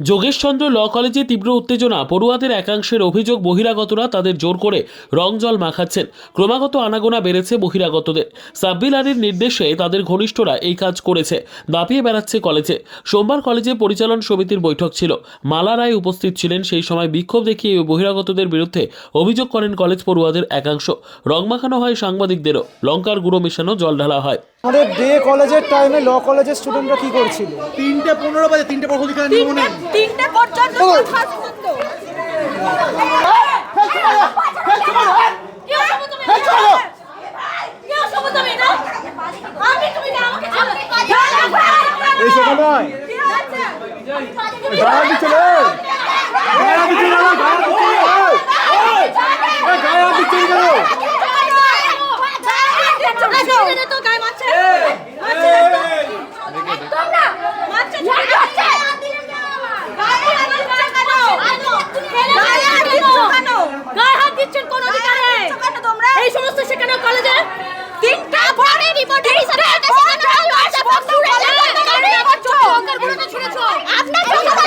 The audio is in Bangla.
যোগেশচন্দ্র ল কলেজে তীব্র উত্তেজনা, পড়ুয়াদের একাংশের অভিযোগ বহিরাগতরা তাদের জোর করে রং জল মাখাচ্ছেন। ক্রমাগত আনাগোনা বেড়েছে বহিরাগতদের। সাব্বির আলীর নির্দেশে তাদের ঘনিষ্ঠরা এই কাজ করেছে, দাপিয়ে বেড়াচ্ছে কলেজে। সোমবার কলেজে পরিচালন সমিতির বৈঠক ছিল। মালা রায় উপস্থিত ছিলেন, সেই সময় বিক্ষোভ দেখিয়ে বহিরাগতদের বিরুদ্ধে অভিযোগ করেন কলেজ পড়ুয়াদের একাংশ। রং মাখানো হয় সাংবাদিকদেরও, লঙ্কার গুঁড়ো মেশানো জল ঢালা হয়। আমাদের ডে কলেজের টাইমে ল কলেজের স্টুডেন্টরা কি করছিল তিনটে পনেরো বাজে তিনটে পর নিয়ম নেই তিনটে পর্যন্ত। এই সেটা নয় ঠিক গায়ে দিচ্ছে রে গায়ে দিচ্ছে না গায়ে দিচ্ছে গায়ে দিচ্ছে কেন দিচ্ছেন কোন অধিকারে এই সমস্ত সেখানে কলেজে তিনটা ভরে রিপোর্ট আপনার